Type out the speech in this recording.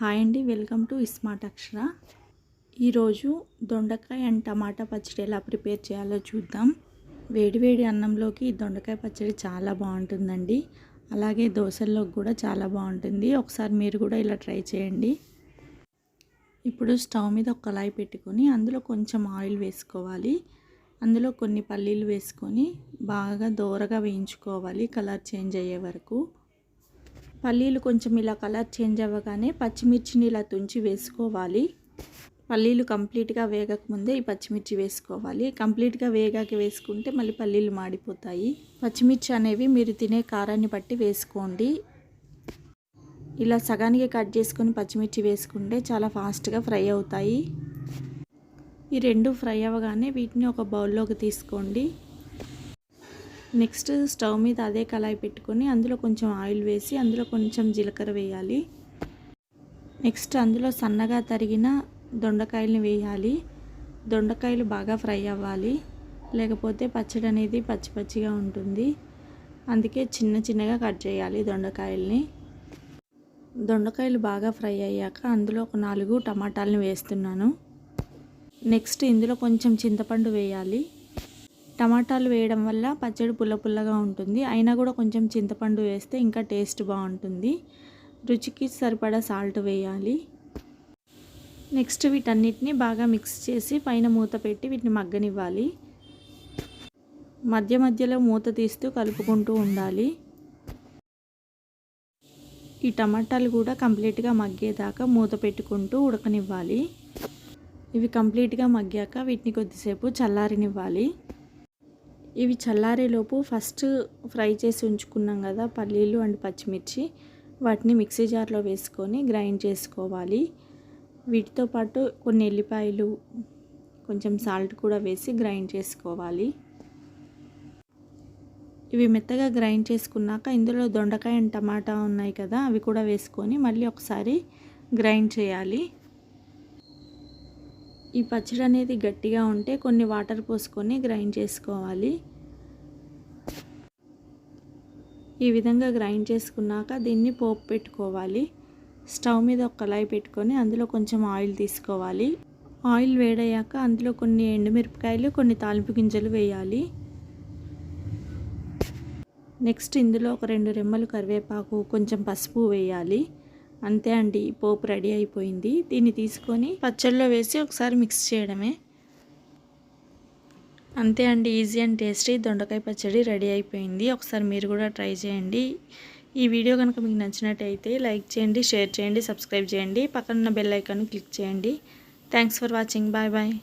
Hi అండి welcome to iSmart అక్షర. ఈరోజు దొండకాయ అండ్ టమాటా పచ్చడి ఎలా ప్రిపేర్ చేయాలో చూద్దాం. వేడివేడి అన్నంలోకి దొండకాయ పచ్చడి చాలా బాగుంటుందండి. అలాగే దోశల్లోకి కూడా చాలా బాగుంటుంది. ఒకసారి మీరు కూడా ఇలా ట్రై చేయండి. ఇప్పుడు స్టవ్ మీద ఒక కళాయి పెట్టుకొని అందులో కొంచెం ఆయిల్ వేసుకోవాలి. అందులో కొన్ని పల్లీలు వేసుకొని బాగా దోరగా వేయించుకోవాలి కలర్ చేంజ్ అయ్యే వరకు. పల్లీలు కొంచెం ఇలా కలర్ చేంజ్ అవ్వగానే పచ్చిమిర్చిని ఇలా తుంచి వేసుకోవాలి. పల్లీలు కంప్లీట్గా వేగకముందే ఈ పచ్చిమిర్చి వేసుకోవాలి. కంప్లీట్గా వేగాక వేసుకుంటే మళ్ళీ పల్లీలు మాడిపోతాయి. పచ్చిమిర్చి అనేవి మీరు తినే కారాన్ని బట్టి వేసుకోండి. ఇలా సగానికి కట్ చేసుకొని పచ్చిమిర్చి వేసుకుంటే చాలా ఫాస్ట్గా ఫ్రై అవుతాయి. ఈ రెండు ఫ్రై అవ్వగానే వీటిని ఒక బౌల్లోకి తీసుకోండి. నెక్స్ట్ స్టవ్ మీద అదే కళాయి పెట్టుకొని అందులో కొంచెం ఆయిల్ వేసి అందులో కొంచెం జీలకర్ర వేయాలి. నెక్స్ట్ అందులో సన్నగా తరిగిన దొండకాయలని వేయాలి. దొండకాయలు బాగా ఫ్రై అవ్వాలి. లేకపోతే పచ్చడి అనేది పచ్చి పచ్చిగా ఉంటుంది. అందుకే చిన్న చిన్నగా కట్ చేయాలి దొండకాయల్ని. దొండకాయలు బాగా ఫ్రై అయ్యాక అందులో ఒక నాలుగు టమాటాలను వేస్తున్నాను. నెక్స్ట్ ఇందులో కొంచెం చింతపండు వేయాలి. టమాటాలు వేయడం వల్ల పచ్చడి పుల్ల పుల్లగా ఉంటుంది. అయినా కూడా కొంచెం చింతపండు వేస్తే ఇంకా టేస్ట్ బాగుంటుంది. రుచికి సరిపడా సాల్ట్ వేయాలి. నెక్స్ట్ వీటన్నిటిని బాగా మిక్స్ చేసి పైన మూత పెట్టి వీటిని మగ్గనివ్వాలి. మధ్య మధ్యలో మూత తీస్తూ కలుపుకుంటూ ఉండాలి. ఈ టమాటాలు కూడా కంప్లీట్గా మగ్గేదాకా మూత పెట్టుకుంటూ ఉడకనివ్వాలి. ఇవి కంప్లీట్గా మగ్గాక వీటిని కొద్దిసేపు చల్లారినివ్వాలి. ఇవి చల్లారేలోపు ఫస్ట్ ఫ్రై చేసి ఉంచుకున్నాం కదా పల్లీలు అండ్ పచ్చిమిర్చి. వాటిని మిక్సీ జార్లో వేసుకొని గ్రైండ్ చేసుకోవాలి. వీటితో పాటు కొన్ని ఎల్లిపాయలు కొంచెం సాల్ట్ కూడా వేసి గ్రైండ్ చేసుకోవాలి. ఇవి మెత్తగా గ్రైండ్ చేసుకున్నాక ఇందులో దొండకాయ అండ్ టమాటా ఉన్నాయి కదా అవి కూడా వేసుకొని మళ్ళీ ఒకసారి గ్రైండ్ చేయాలి. ఈ పచ్చడి అనేది గట్టిగా ఉంటే కొన్ని వాటర్ పోసుకొని గ్రైండ్ చేసుకోవాలి. ఈ విధంగా గ్రైండ్ చేసుకున్నాక దీన్ని పోపు పెట్టుకోవాలి. స్టవ్ మీద ఒక కళాయి పెట్టుకొని అందులో కొంచెం ఆయిల్ తీసుకోవాలి. ఆయిల్ వేడయ్యాక అందులో కొన్ని ఎండుమిరపకాయలు కొన్ని తాలింపు గింజలు వేయాలి. నెక్స్ట్ ఇందులో ఒక రెండు రెమ్మలు కరివేపాకు కొంచెం పసుపు వేయాలి. అంతే అండి పోపు రెడీ అయిపోయింది. దీన్ని తీసుకొని పచ్చళ్ళలో వేసి ఒకసారి మిక్స్ చేయడమే. అంతే అండి ఈజీ అండ్ టేస్టీ దొండకాయ పచ్చడి రెడీ అయిపోయింది. ఒకసారి మీరు కూడా ట్రై చేయండి. ఈ వీడియో కనుక మీకు నచ్చినట్టయితే లైక్ చేయండి షేర్ చేయండి సబ్స్క్రైబ్ చేయండి. పక్కన బెల్ ఐకాన్ క్లిక్ చేయండి. Thanks for watching. Bye bye.